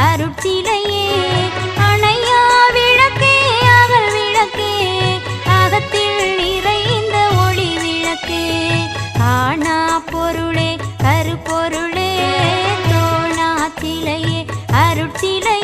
அருட்சிலையே அணையா விளக்கே அகல் விளக்கே அகத்தில் இறைந்த ஒளி விளக்கே. ஆனா பொருளே கருப்பொருளே தோணா சிலையே அருட்சிலை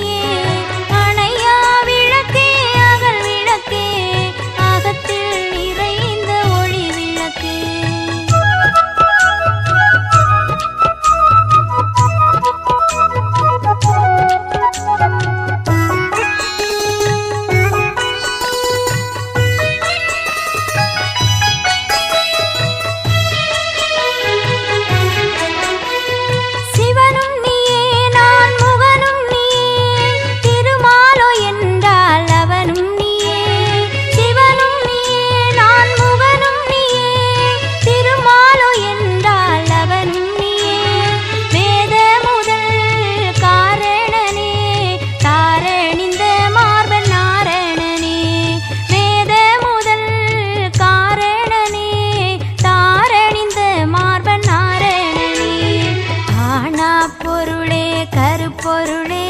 பொருளே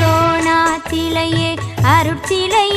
தோணா சிலையே அருட்சிலை